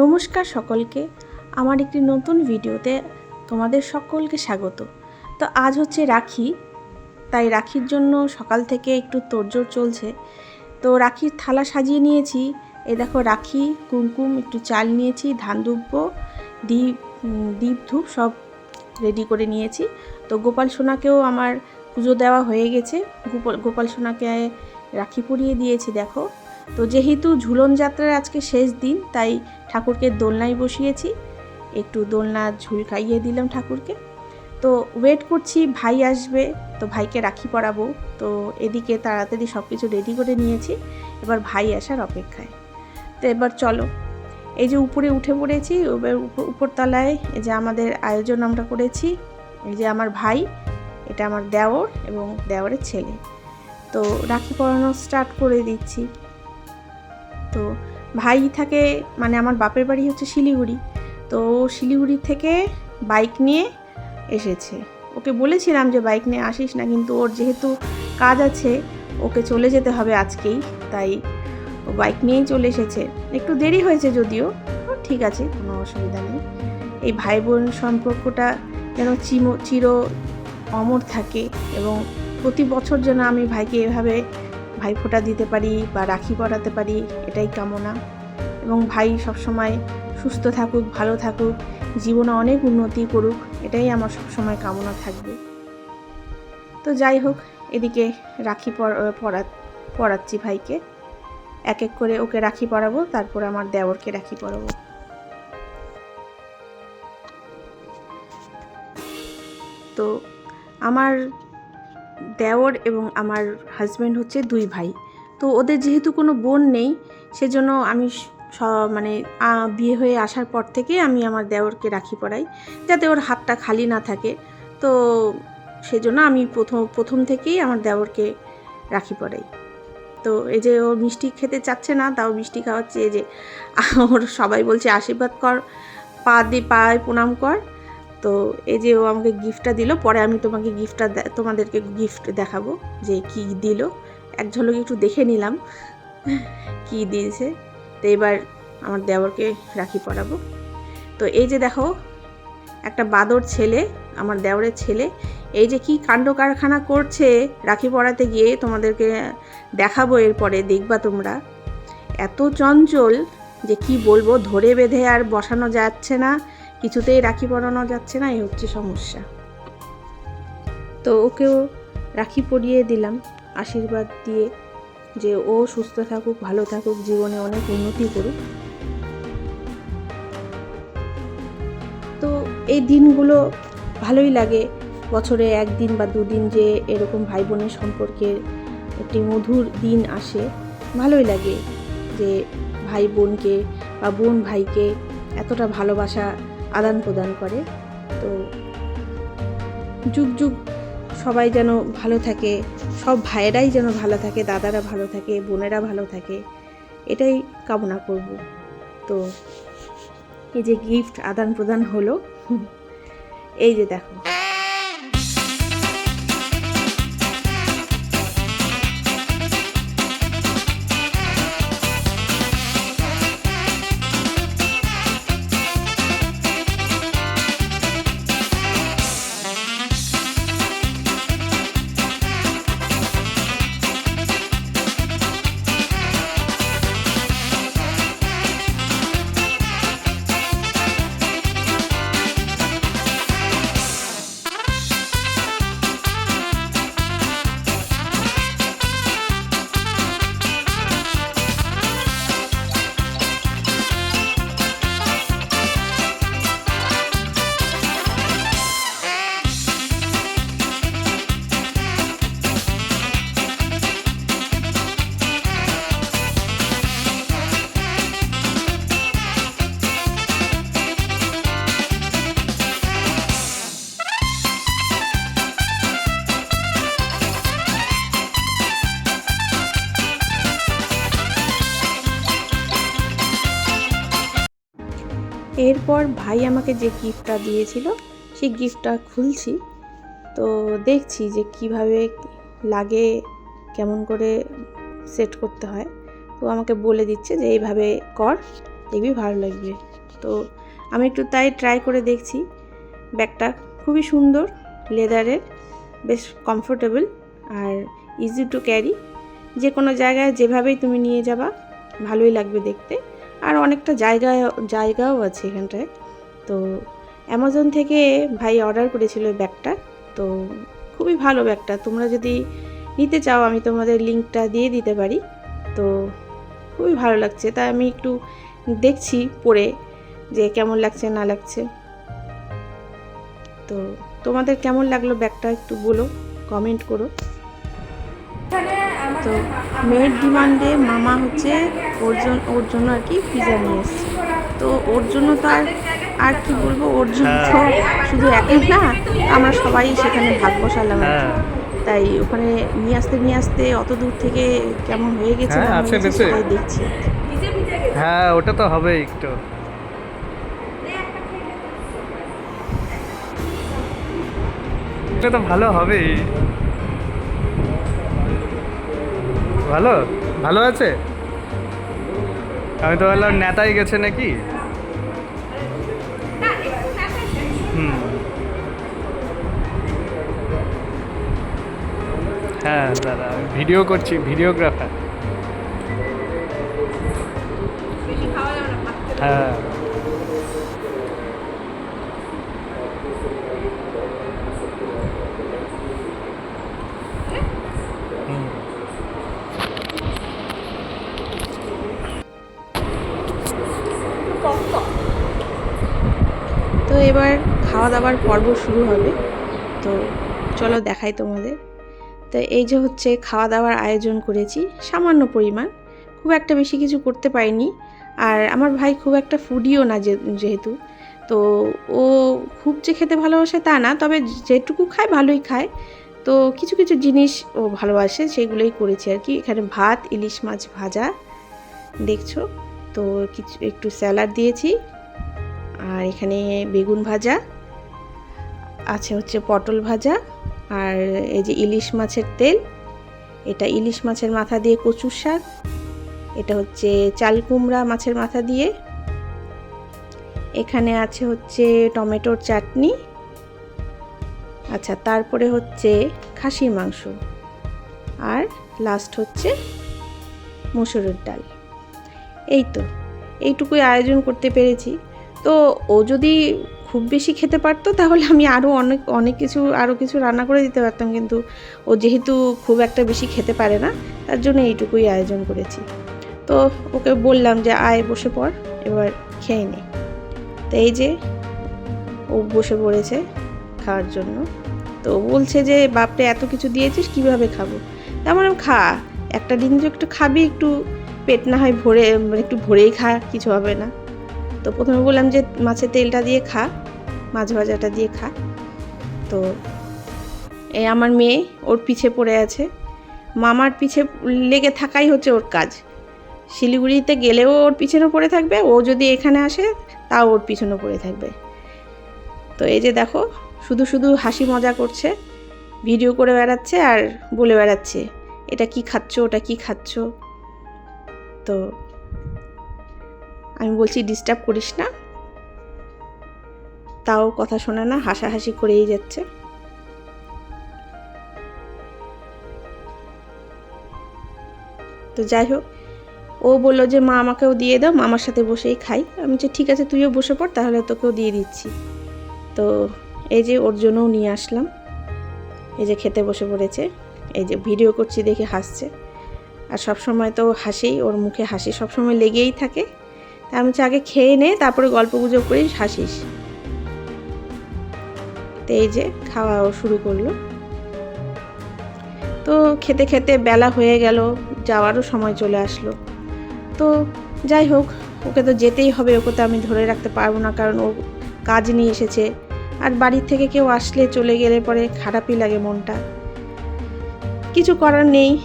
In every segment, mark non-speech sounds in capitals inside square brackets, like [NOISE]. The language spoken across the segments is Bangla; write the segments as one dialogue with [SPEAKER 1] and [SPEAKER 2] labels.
[SPEAKER 1] নমস্কার সকলকে। আমার একটি নতুন ভিডিওতে তোমাদের সকলকে স্বাগত। তো আজ হচ্ছে রাখি। তাই রাখির জন্য সকাল থেকে একটু তোড়জোড় চলছে। তো রাখির থালা সাজিয়ে নিয়েছি। এ দেখো রাখি, কুমকুম, একটু চাল নিয়েছি, ধান দুব্ব দ্বীপ দ্বীপ ধূপ সব রেডি করে নিয়েছি। তো গোপাল সোনাকেও আমার পুজো দেওয়া হয়ে গেছে। গোপাল সোনাকে রাখি পরিয়ে দিয়েছি, দেখো। তো যেহেতু ঝুলন যাত্রার আজকে শেষ দিন, তাই ঠাকুরকে দোলনায় বসিয়েছি। একটু দোলনা, ঝুল খাইয়ে দিলাম ঠাকুরকে। তো ওয়েট করছি, ভাই আসবে, তো ভাইকে রাখি পরাবো। তো এদিকে তাড়াতাড়ি সব কিছু রেডি করে নিয়েছি। এবার ভাই আসার অপেক্ষায়। তো এবার চলো। এই যে উপরে উঠে পড়েছি, এবার উপ- উপরতলায় যে আমাদের আয়োজন আমরা করেছি, এই যে আমার ভাই, এটা আমার দেওর এবং দেওরের ছেলে। তো রাখি পরানো স্টার্ট করে দিচ্ছি। তো ভাই থাকে মানে আমার বাপের বাড়ি হচ্ছে শিলিগুড়ি। তো শিলিগুড়ি থেকে বাইক নিয়ে এসেছে। ওকে বলেছিলাম যে, বাইক নিয়ে আসিস না, কিন্তু ওর যেহেতু কাজ আছে, ওকে চলে যেতে হবে আজকেই। তাই ও বাইক নিয়েই চলে এসেছে। একটু দেরি হয়েছে যদিও ঠিক আছে, কোনো অসুবিধা নেই। এই ভাই বোন সম্পর্কটা যেন চির অমর থাকে এবং প্রতি বছর যেন আমি ভাইকে এভাবে ভাই ফোঁটা দিতে পারি বা রাখি পরাতে পারি, এটাই কামনা। এবং ভাই সবসময় সুস্থ থাকুক, ভালো থাকুক, জীবনে অনেক উন্নতি করুক, এটাই আমার সবসময় কামনা থাকবে। তো যাই হোক, এদিকে রাখি পরা, পরাচ্ছি ভাইকে। এক এক করে ওকে রাখি পরাবো, তারপর আমার দেওরকে রাখি পরাবো। তো আমার দেওর এবং আমার হাজব্যান্ড হচ্ছে দুই ভাই। তো ওদের যেহেতু কোনো বোন নেই, সেজন্য আমি মানে বিয়ে হয়ে আসার পর থেকে আমি আমার দেওরকে রাখি পরাই যাতে ওর হাতটা খালি না থাকে। তো সেজন্য আমি প্রথম প্রথম থেকেই আমার দেওরকে রাখি পরাই তো এই যে ও মিষ্টি খেতে চাচ্ছে না, তাও মিষ্টি খাওয়াচ্ছে, এই যে, [LAUGHS] ওর সবাই বলছে, আশীর্বাদ কর, পা দিয়ে পায়ে প্রণাম কর। তো এই যে ও আমাকে গিফটটা দিল, পরে আমি তোমাকে গিফটটা তোমাদেরকে গিফট দেখাবো যে কি দিল। এক ঝলক একটু দেখে নিলাম [LAUGHS] কি দিয়েছে। তো এবার আমার দেওরকে রাখি পরাবো। তো এই যে দেখো, একটা বাদর ছেলে, আমার দেওরের ছেলে, এই যে কি কাণ্ড কারখানা করছে রাখি পড়াতে গিয়ে তোমাদেরকে দেখাবো এরপরে, দেখবা তোমরা। এত চঞ্চল যে কি বলব, ধরে বেঁধে আর বসানো যাচ্ছে না। কিছুতেই রাখি পরানো যাচ্ছে না, এই হচ্ছে সমস্যা। তো ওকেও রাখি পরিয়ে দিলাম, আশীর্বাদ দিয়ে যে ও সুস্থ থাকুক, ভালো থাকুক, জীবনে অনেক উন্নতি করুক। তো এই দিনগুলো ভালোই লাগে, বছরে একদিন বা দুদিন যে এরকম ভাই বোনের সম্পর্কের একটি মধুর দিন আসে, ভালোই লাগে যে ভাই বোনকে বা বোন ভাইকে এতটা ভালোবাসা আদান প্রদান করে। তো যুগ যুগ সবাই যেন ভালো থাকে, সব ভাইয়েরাই যেন ভালো থাকে, দাদারা ভালো থাকে, বোনেরা ভালো থাকে, এটাই কামনা করব। তো এই যে গিফট আদান প্রদান হলো, এই যে দেখো। এরপর ভাই আমাকে যে গিফটটা দিয়েছিল, সেই গিফটটা খুলছি। তো দেখছি যে কীভাবে লাগে, কেমন করে সেট করতে হয়। তো আমাকে বলে দিচ্ছে যে এইভাবে কর, দেখবি ভালো লাগবে। তো আমি একটু তাই ট্রাই করে দেখছি। ব্যাগটা খুবই সুন্দর লেদারের বেশ কমফোর্টেবল আর ইজি টু ক্যারি যে কোনো জায়গায় যেভাবেই তুমি নিয়ে যাবা, ভালোই লাগবে দেখতে। আর অনেকটা জায়গা জায়গাও আছে এখানটায়। তো অ্যামাজন থেকে ভাই অর্ডার করেছিল ব্যাগটা। তো খুবই ভালো ব্যাগটা। তোমরা যদি নিতে চাও, আমি তোমাদের লিঙ্কটা দিয়ে দিতে পারি। তো খুবই ভালো লাগছে। তাই আমি একটু দেখছি পরে যে কেমন লাগছে, না লাগছে। তো তোমাদের কেমন লাগল ব্যাগটা একটু বলো কমেন্ট করো। তো মেয়ের ডিমান্ডে মামা হচ্ছে ওর জন্য ওর জন্য আর কি পিজা নিয়ে এসছে। তো ওর জন্য তো আর আর কি বলব ওর জন্য তো শুধু একাই না আমরা সবাই সেখানে ভাগ বসালাম।
[SPEAKER 2] হ্যাঁ।
[SPEAKER 1] তাই ওখানে নিয়ে আসতে নিয়ে আসতে অত দূর থেকে কেমন হয়ে গেছে
[SPEAKER 2] হ্যাঁ,
[SPEAKER 1] হয়ে। সেটাই দেখছি
[SPEAKER 2] হ্যাঁ ওটা তো হবেই একটু। এটা তো ভালো হবেই। ভালো? ভালো আছে? আমি তো বললাম নেতাই গেছে নাকি? হুম। হ্যাঁ দাদা ভিডিও করছি ভিডিওগ্রাফার। হ্যাঁ।
[SPEAKER 1] এবার খাওয়া দাওয়ার পর্ব শুরু হবে। তো চলো দেখাই তোমাদের। তো এই যে হচ্ছে খাওয়া দাওয়ার আয়োজন করেছি, সামান্য পরিমাণ। খুব একটা বেশি কিছু করতে পারিনি। আর আমার ভাই খুব একটা ফুডিও না যেহেতু। তো ও খুব যে খেতে ভালোবাসে তা না, তবে যেটুকু খায় ভালোই খায়। তো কিছু কিছু জিনিস ও ভালোবাসে, সেগুলোই করেছি আর কি। এখানে ভাত, ইলিশ মাছ ভাজা, দেখছ? তো কিছু, একটু স্যালাড দিয়েছি। আর এখানে বেগুন ভাজা, আছে হচ্ছে পটল ভাজা আর এই যে ইলিশ মাছের তেল। এটা ইলিশ মাছের মাথা দিয়ে কচুর শাক, এটা হচ্ছে চাল কুমড়া মাছের মাথা দিয়ে। এখানে আছে হচ্ছে টমেটোর চাটনি। আচ্ছা তারপরে হচ্ছে খাসির মাংস আর লাস্ট হচ্ছে মুসুরের ডাল। এই তো, এইটুকুই আয়োজন করতে পেরেছি। তো ও যদি খুব বেশি খেতে পারতো, তাহলে আমি আরও অনেক অনেক কিছু আরও কিছু রান্না করে দিতে পারতাম। কিন্তু ও যেহেতু খুব একটা বেশি খেতে পারে না, তার জন্য এইটুকুই আয়োজন করেছি। তো ওকে বললাম যে, আয় বসে পড়, এবার খেয়ে নে। তো এই যে ও বসে পড়েছে খাওয়ার জন্য। তো বলছে যে, বাপরে, এত কিছু দিয়েছিস, কীভাবে খাব? তেমন খা, একটা দিন তো একটু খাবি, একটু পেট না হয় ভরে, একটু ভরেই খা, কিছু হবে না। তো প্রথমে বললাম যে মাছের তেলটা দিয়ে খা, মাছ ভাজাটা দিয়ে খা। তো এই আমার মেয়ে ওর পিছে পড়ে আছে। মামার পিছে লেগে থাকাই হচ্ছে ওর কাজ। শিলিগুড়িতে গেলেও ওর পিছনে পড়ে থাকবে, ও যদি এখানে আসে তাও ওর পিছনে পড়ে থাকবে। তো এই যে দেখো, শুধু শুধু হাসি মজা করছে, ভিডিও করে বেড়াচ্ছে আর বলে বেড়াচ্ছে, এটা কি খাচ্ছ, ওটা কি খাচ্ছ? তো আমি বলছি ডিস্টার্ব করিস না। তাও কথা শোনে না, হাসাহাসি করেই যাচ্ছে। তো যাই হোক, ও বলল যে, মা, আমাকেও দিয়ে দাও, মামার সাথে বসেই খাই। আমি বলছি, ঠিক আছে, তুইও বসে পড়, তাহলে তোকেও দিয়ে দিচ্ছি। তো এই যে ওর জন্যও নিয়ে আসলাম। এই যে খেতে বসে পড়েছে, এই যে ভিডিও করছি দেখে হাসছে। আর সব সময় তো হাসি ওর মুখে হাসি সব সময় লেগেই থাকে। আমি আগে খেয়ে নে, তারপরে গল্প গুজব করিস, হাসিস। তো এই যে খাওয়াও শুরু করল। তো খেতে খেতে বেলা হয়ে গেল, যাওয়ারও সময় চলে আসলো। তো যাই হোক, ওকে তো যেতেই হবে, ওকে তো আমি ধরে রাখতে পারব না, কারণ ও কাজ নিয়ে এসেছে। আর বাড়ির থেকে কেউ আসলে চলে গেলে পরে খারাপই লাগে মনটা। কিছু করার নেই।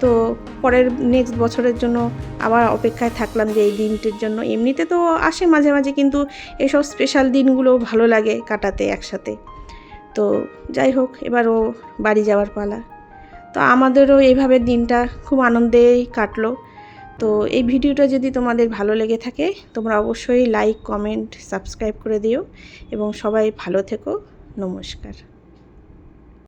[SPEAKER 1] তো পরের নেক্সট বছরের জন্য আবার অপেক্ষায় থাকলাম যে এই দিনটির জন্য। এমনিতে তো আসে মাঝে মাঝে কিন্তু এসব স্পেশাল দিনগুলো ভালো লাগে কাটাতে একসাথে। তো যাই হোক, এবার ও বাড়ি যাওয়ার পালা। তো আমাদেরও এইভাবে দিনটা খুব আনন্দেই কাটলো। তো এই ভিডিওটা যদি তোমাদের ভালো লেগে থাকে, তোমরা অবশ্যই লাইক কমেন্ট সাবস্ক্রাইব করে দিও। এবং সবাই ভালো থেকো। নমস্কার।